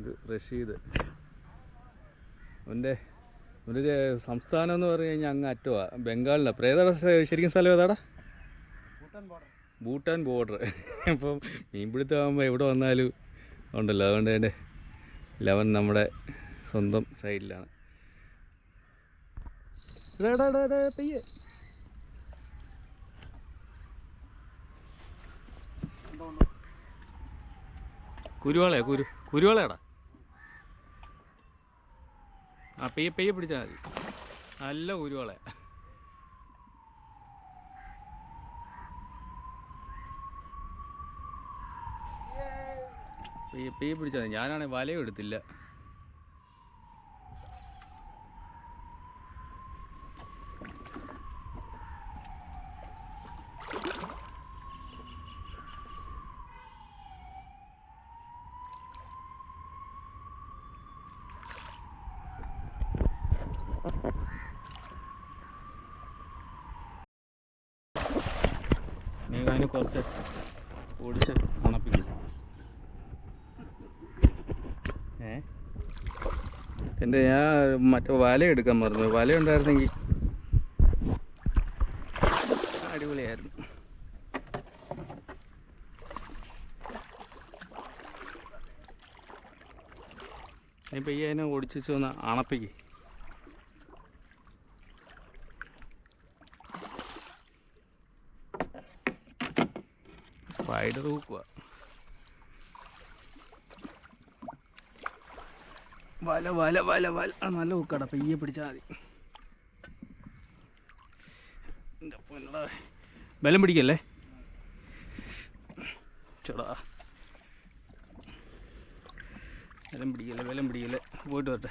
ഇത് റഷീദ്. അവന്റെ അവന്റെ സംസ്ഥാനം എന്ന് പറഞ്ഞു കഴിഞ്ഞാൽ അങ്ങ് അറ്റവാ ബംഗാളിലാണ് അപ്പോൾ ഏതാടാ ശരിക്കും സ്ഥലം ഏതാടാ? ഭൂട്ടാൻ ബോർഡർ ഇപ്പം മീൻപിടുത്തമാകുമ്പോൾ എവിടെ വന്നാലും ഉണ്ടല്ലോ. അതുകൊണ്ട് എന്റെ ലെവൻ നമ്മുടെ സ്വന്തം സൈഡിലാണ്. പെയ്യേ കുരുവാളയാ കുരു കുരുവാളയാടാ. ആ പെയ്യ പെയ്യ പിടിച്ചാൽ മതി. നല്ല ഉരുവളെ പെയ്യ പെയ്യ പിടിച്ചാൽ മതി. ഞാനാണെങ്കിൽ വലയും എടുത്തില്ല. നീ അതിന് കുറച്ച് ഓടിച്ച് ഉണപ്പിക്കും. ഏ? എന്റെ ഞാൻ മറ്റേ വല എടുക്കാൻ മറന്നു. വല ഉണ്ടായിരുന്നെങ്കിൽ അടിപൊളിയായിരുന്നു. നീ ഈ അതിനെ ഓടിച്ചു ഒന്ന് അണപ്പിക്ക്. സ്പൈഡർ ഹൂക്കുക വല വല വല വല. ആ നല്ല ഹൂക്കാടാ പയ്യെ പിടിച്ചാൽ മതി. എന്റെ പൊന്നടാ ബലം പിടിക്കല്ലേ? ചേടാ. ബലം പിടിക്കല്ലേ ബലം പിടിക്കല്ലേ. പോയിട്ട് വരട്ടെ.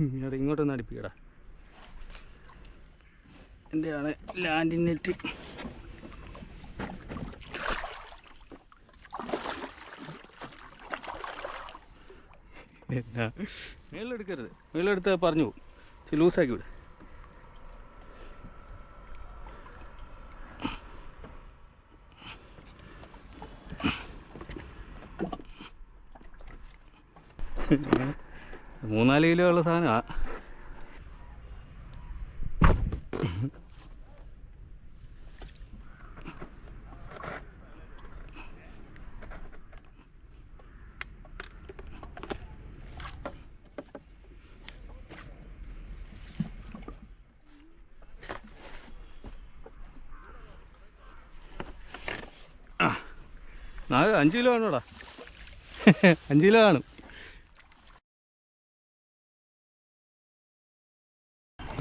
എടാ ഇങ്ങോട്ടൊന്ന് അടുപ്പിക്കടാ. എന്റെയാണ് ലാൻഡിങ് നെറ്റ് എന്നാ മേളിലെടുക്കരുത് മേളിലെടുത്ത് പറഞ്ഞു പോകും. ഇച്ചിരി ലൂസാക്കി വിട്. മൂന്നാൽ കിലോ ഉള്ള സാധനമാണ് നാല് അഞ്ച് കിലോ ആണോടാ അഞ്ച് കിലോ കാണും.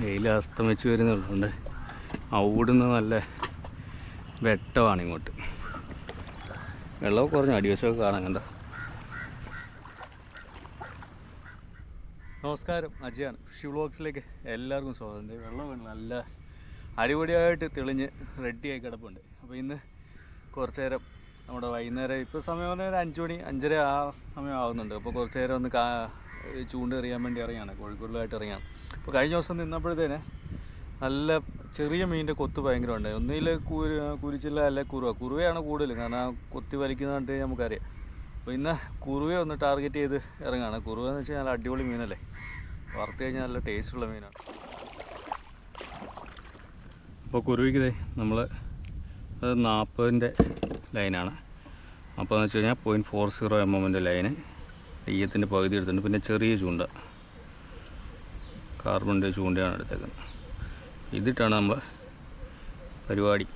വെയിൽ അസ്തമിച്ച് വരുന്നുള്ളതുകൊണ്ട് അവിടുന്ന് നല്ല വെട്ടമാണ് ഇങ്ങോട്ട്. വെള്ളമൊക്കെ കുറഞ്ഞു അടിവശമൊക്കെ കാണാൻ കണ്ട? നമസ്കാരം അജയാണ്. ഫിഷ് വ്ളോഗ്സിലേക്ക് എല്ലാവർക്കും സ്വാഗതം. വെള്ളം നല്ല അടിപൊളിയായിട്ട് തെളിഞ്ഞ് റെഡിയായി കിടപ്പുണ്ട്. അപ്പോൾ ഇന്ന് കുറച്ച് നേരം നമ്മുടെ വൈകുന്നേരം ഇപ്പോൾ സമയം പറഞ്ഞാൽ ഒരു അഞ്ച് മണി അഞ്ചര ആ സമയം ആവുന്നുണ്ട്. അപ്പോൾ കുറച്ച് നേരം ഒന്ന് കാ ചൂണ്ടെറിയാൻ വേണ്ടി ഇറങ്ങിയാണ് കോഴിക്കോടിലായിട്ട് ഇറങ്ങിയാണ് അപ്പോൾ കഴിഞ്ഞ ദിവസം നിന്നപ്പോഴത്തേന് നല്ല ചെറിയ മീനിന്റെ കൊത്ത് ഭയങ്കര ഉണ്ട് ഒന്നിൽ കുരു കുരിച്ചില്ല അല്ലെ കുറുവ. കുറുവയാണ് കൂടുതൽ കാരണം ആ കൊത്തി വലിക്കുന്ന കണ്ടിട്ട് നമുക്കറിയാം. അപ്പോൾ ഇന്ന് കുറുവയെ ഒന്ന് ടാർഗറ്റ് ചെയ്ത് ഇറങ്ങുകയാണ് കുറുവ എന്ന് വെച്ചാൽ നല്ല അടിപൊളി മീനല്ലേ? വറുത്ത് കഴിഞ്ഞാൽ നല്ല ടേസ്റ്റുള്ള മീനാണ്. അപ്പോൾ കുരുവിക്ക് നമ്മൾ അത് നാൽപ്പതിന്റെ ലൈനാണ് അപ്പോൾ എന്ന് വെച്ച് കഴിഞ്ഞാൽ പോയിന്റ് ഫോർ സീറോ എം എമ്മിന്റെ ലൈന് തെയ്യത്തിന്റെ പകുതി എടുത്തിട്ടുണ്ട്. പിന്നെ ചെറിയ ചൂണ്ട. കാർബണിന്റെ ചൂണ്ടയാണ് എടുത്തേക്കുന്നത്. ഇതിട്ടാണ് നമ്മൾ പരിപാടി.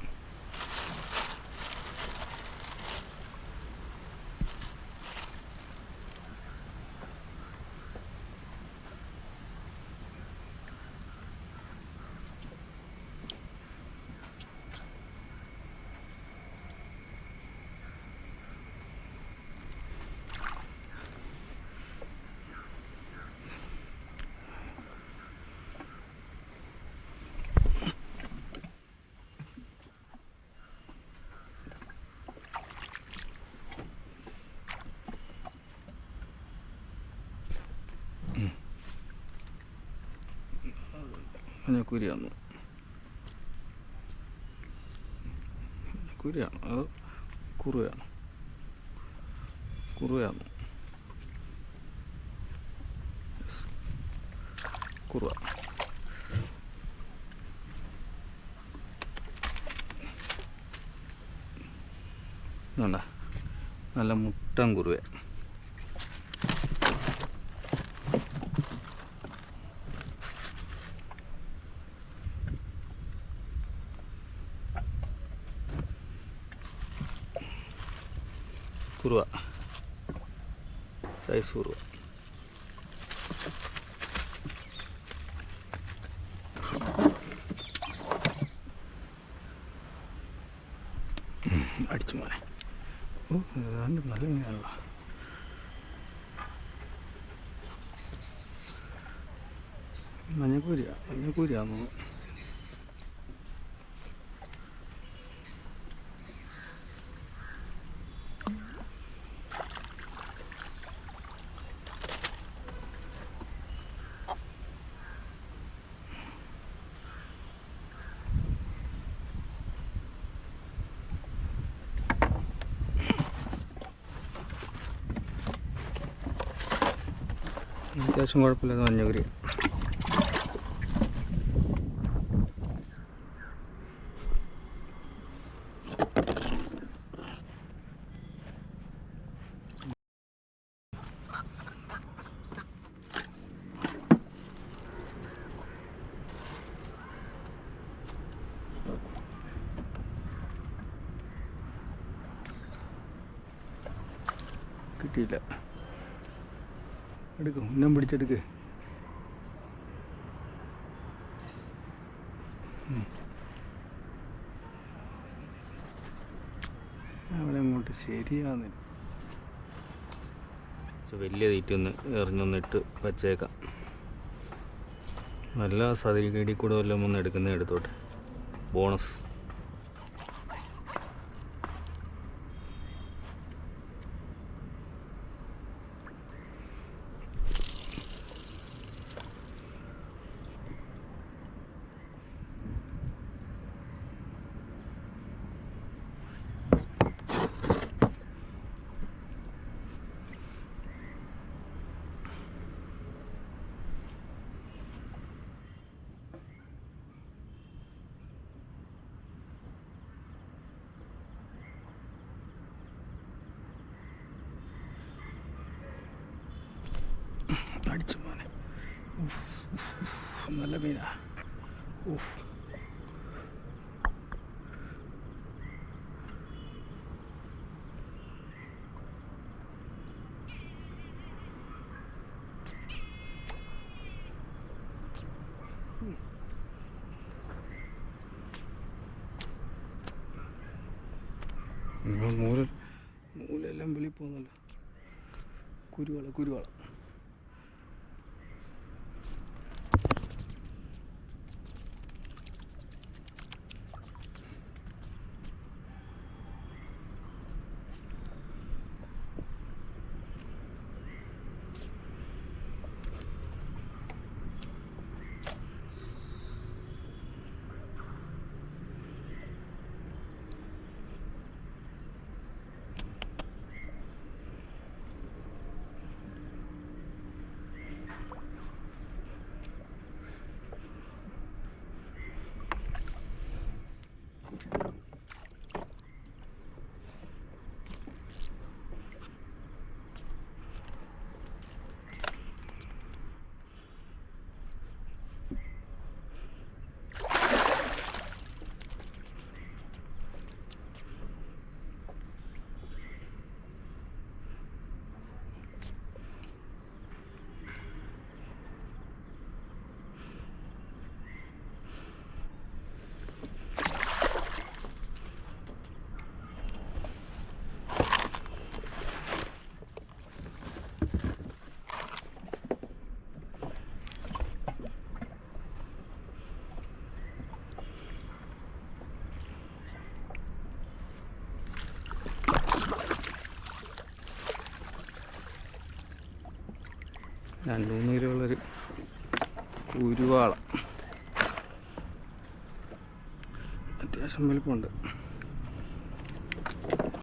മഞ്ഞക്കുരിയാണ് കുരിയാണ് അത് കുറുവയാണ്. കുറുവയാണ്. കുറുവ. ഇതുണ്ട? നല്ല മുട്ടൻ കുറുവയാണ്. കുറുവ കുറുവ സൈസ് കുറുവ. അടിച്ചു മോനെ. ഓ ഏതാണ്ട് നല്ല മീനാണല്ലോ. മഞ്ഞക്കൂരിയ മഞ്ഞക്കൂരിയാന്ന് തോന്നുന്നു. അത്യാവശ്യം കുഴപ്പമില്ലാതെ മഞ്ഞക്കുരി കിട്ടിയില്ല. എടുക്കും. ഉന്നം പിടിച്ചെടുക്ക്. അവിടെ അങ്ങോട്ട് ശരിയാവുന്നില്ല വലിയ തീറ്റൊന്ന് എറിഞ്ഞൊന്നിട്ട് വച്ചേക്കാം. നല്ല സതിരികടി കൂടെ വല്ലതും ഒന്ന് എടുക്കുന്ന എടുത്തോട്ടെ. ബോണസ്. അടിച്ചു മോനെ. നല്ല മീനാ. നിങ്ങൾ മൂല മൂലെല്ലാം വെളിയിൽ പോകുന്നല്ലോ കുരുവള കുരുവള. രണ്ട് മൂന്ന് കിലോയുള്ളൊരു കുരുവാള. അത്യാവശ്യം വലിപ്പമുണ്ട്.